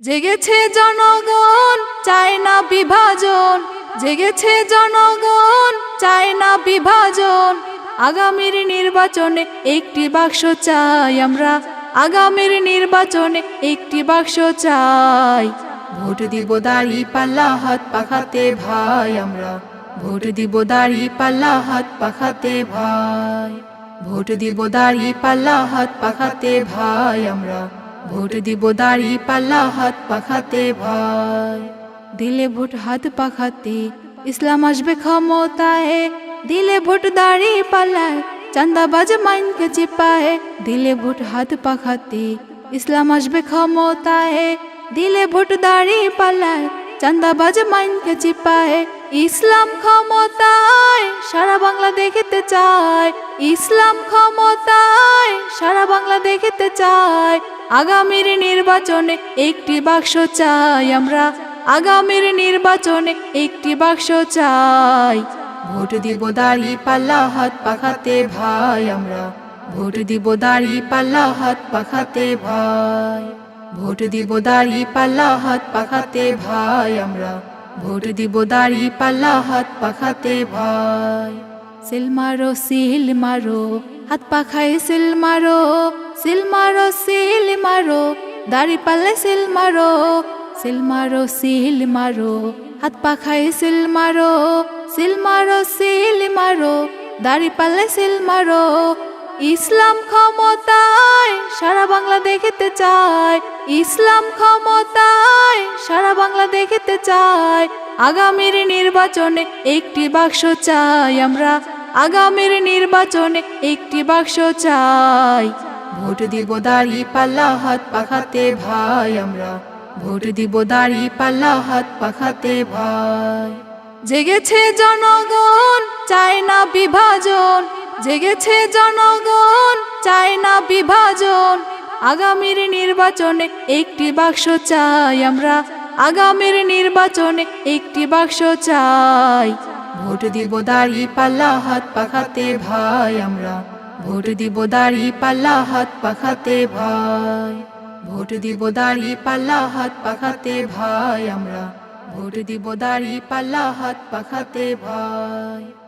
জেগেছে জনগণ, চায় না বিভাজন। জেগেছে জনগণ, চায় না বিভাজন। আগামীর নির্বাচনে একটি বাক্স চাই আমরা। আগামীর নির্বাচনে একটি বাক্স চাই। ভোট দিব দাড়ি পাল্লা হাত পাখাতে ভাই আমরা। ভোট দিব দাড়ি পাল্লা হাত পাখাতে ভাই। ভোট দিব দাড়ি পাল্লা হাত পাখাতে ভাই আমরা। ভোট দিব দাড়ি পাল্লা হাত পাখাতে ভাই। দিলে ভোট হাত পাখাতে, ইসলাম আসবে ক্ষমতায়। দিলে ভোট দাড়ি পাল্লায় চান্দাবাজ মাইনকে চিপায়। দিলে ভোট হাত পাখাতে, ইসলাম আসবে ক্ষমতায়। দিলে ভোট দাড়ি পাল্লায় চান্দাবাজ মাইনকে চিপায়। ইসলাম ক্ষমতায় সারা বাংলা দেখতে চায়। ইসলাম ক্ষমতায় সারা বাংলা দেখতে চায়। আগামীর নির্বাচনে একটি বাক্স চাই আমরা। আগামীর নির্বাচনে একটি বাক্স চাই। ভোট দিব দাড়ি পাল্লা হাত পাখাতে ভাই আমরা। ভোট দিব দাড়ি পাল্লা হাত পাখাতে ভাই। ভোট দিব দাড়ি পাল্লা হাত পাখাতে ভাই আমরা। ভোট দিব দাড়ি পাল্লা হাত পাখাতে ভাই সিল মারো সিল মারো হাত পাখায় সিল মারো সিল মারো সিল মারো দাড়ি পাল্লে সিল মারো সিল মারো সিল মারো হাত পাখায় সিল মারো সিল মারো সিল মারো দাড়ি পাল্লে সিল মারো ইসলাম ক্ষমতায় সারা বাংলা দেখতে চায়। ইসলাম ক্ষমতায় সারা বাংলা দেখতে চায়। আগামীর নির্বাচনে একটি বাক্স চাই আমরা। আগামীর নির্বাচনে একটি বাক্স চাই। ভোট দিব দাড়ি পাল্লা হাত পাখাতে ভাই আমরা। ভোট দিব দাড়ি পাল্লা হাত পাখাতে ভাই। জেগেছে জনগণ, চায় না বিভাজন। জেগেছে জনগণ, চায় না বিভাজন। আগামীর নির্বাচনে একটি বাক্স চাই আমরা। আগামীর নির্বাচনে একটি বাক্স চাই। ভোট দিব দাড়ি পাল্লা, হাত পাখাতে ভাই আমরা। ভোট দিব দাড়ি পাল্লা, হাত পাখাতে ভাই। ভোট দিব দাড়ি পাল্লা, হাত পাখাতে ভাই আমরা। ভোট দিব দাড়ি পাল্লা, হাত পাখাতে ভাই।